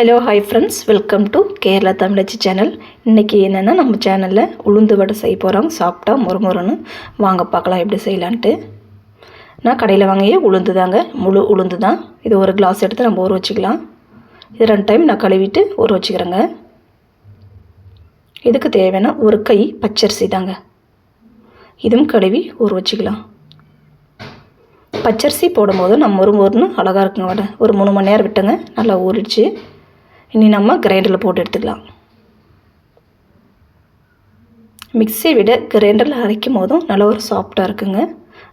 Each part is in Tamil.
Hello hi friends welcome to Kerala Tamizhachi channel இன்றைக்கி என்னென்னா நம்ம சேனலில் உளுந்து வடை செய்ய போகிறோம் சாப்பிட்டா முறுமுறுன்னு. வாங்க பார்க்கலாம் எப்படி செய்யலான்ட்டு. நான் கடையில் வாங்கிய உளுந்து தாங்க. முழு உளுந்து தான். இது ஒரு கிளாஸ் எடுத்து நம்ம ஊற வச்சுக்கலாம். இது ரெண்டு டைம் நான் கழுவிட்டு ஊற வச்சுக்கிறேங்க. இதுக்கு தேவையான ஒரு கை பச்சரிசி தாங்க. இதுவும் கழுவி ஊற வச்சுக்கலாம். பச்சரிசி போடும்போது நம்ம ஒரு மொறுன்னு அழகாக இருக்குங்க வடை. ஒரு மூணு மணி நேரம் விட்டுங்க. நல்லா ஊறிடுச்சு. இனி நம்ம கிரைண்டரில் போட்டு எடுத்துக்கலாம். மிக்ஸியை விட கிரைண்டரில் அரைக்கும் போதும் நல்லா ஒரு சாஃப்டாக இருக்குங்க.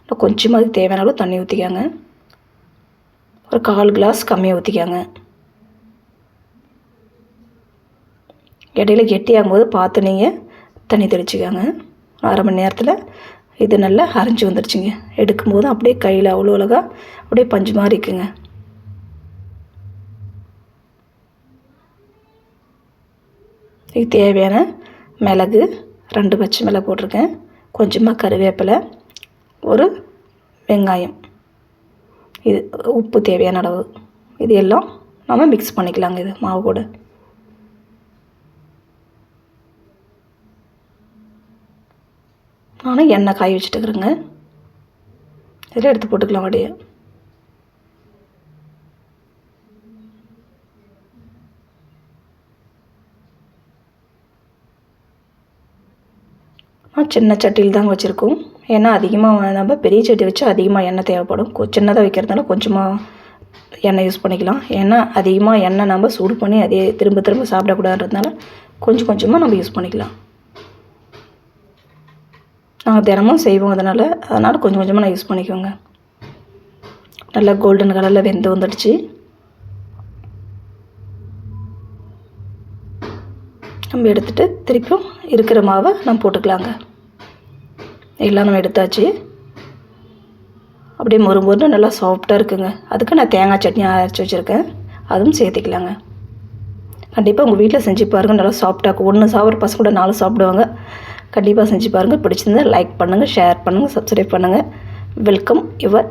இப்போ கொஞ்சமாக அது தேவையான அளவு தண்ணி ஊற்றிக்காங்க ஒரு கால் கிளாஸ் கம்மியாக ஊற்றிக்காங்க இடையில கெட்டியாகும் போது பார்த்து நீங்கள் தண்ணி தெளிச்சுக்காங்க. அரை மணி நேரத்தில் இது நல்லா அரைஞ்சி வந்துடுச்சுங்க எடுக்கும்போது அப்படியே கையில் அவ்வளோ அழகாக அப்படியே பஞ்சு மாதிரி இருக்குங்க. இது தேவையான மிளகு ரெண்டு பச்சை மிளகு போட்டிருக்கேன். கொஞ்சமாக கருவேப்பிலை ஒரு வெங்காயம். இது உப்பு தேவையான அளவு. இது எல்லாம் நம்ம மிக்ஸ் பண்ணிக்கலாங்க இது மாவு கூட. நானும் எண்ணெய் காய வச்சுட்டுக்கிறேங்க. இதில் எடுத்து போட்டுக்கலாம் வடையை சின்ன சட்டியில் தாங்க வச்சுருக்கோம். ஏன்னா அதிகமாக நம்ம பெரிய சட்டி வச்சு அதிகமாக எண்ணெய் தேவைப்படும். கொ சின்னதாக வைக்கிறதுனால கொஞ்சமாக எண்ணெய் யூஸ் பண்ணிக்கலாம். ஏன்னா அதிகமாக எண்ணெய் நம்ம சூடு பண்ணி அதே திரும்ப திரும்ப சாப்பிடக்கூடாதுன்றதுனால கொஞ்சம் கொஞ்சமாக நம்ம யூஸ் பண்ணிக்கலாம். நாங்கள் தினமும் செய்வோம் அதனால் அதனால் கொஞ்சம் கொஞ்சமாக நான் யூஸ் பண்ணிக்கோங்க. நல்லா கோல்டன் கலரில் வெந்து வந்துடுச்சு. நம்ம எடுத்துகிட்டு திருப்பியும் இருக்கிற மாவை நம்ம போட்டுக்கலாங்க. எல்லாம் நம்ம எடுத்தாச்சு. அப்படியே மொறு மொறுன்னு நல்லா சாஃப்டாக இருக்குங்க. அதுக்கு நான் தேங்காய் சட்னி அரைச்சி வச்சுருக்கேன். அதுவும் சேர்த்துக்கலாங்க. கண்டிப்பாக உங்கள் வீட்டில் செஞ்சு பாருங்கள் நல்லா சாஃப்டாக ஒன்று சாப்பிட்ற பசங்க கூட நாலு சாப்பிடுவாங்க. கண்டிப்பாக செஞ்சு பாருங்கள் பிடிச்சிருந்தா லைக் பண்ணுங்கள் ஷேர் பண்ணுங்கள் சப்ஸ்கிரைப் பண்ணுங்கள் வெல்கம் யுவர்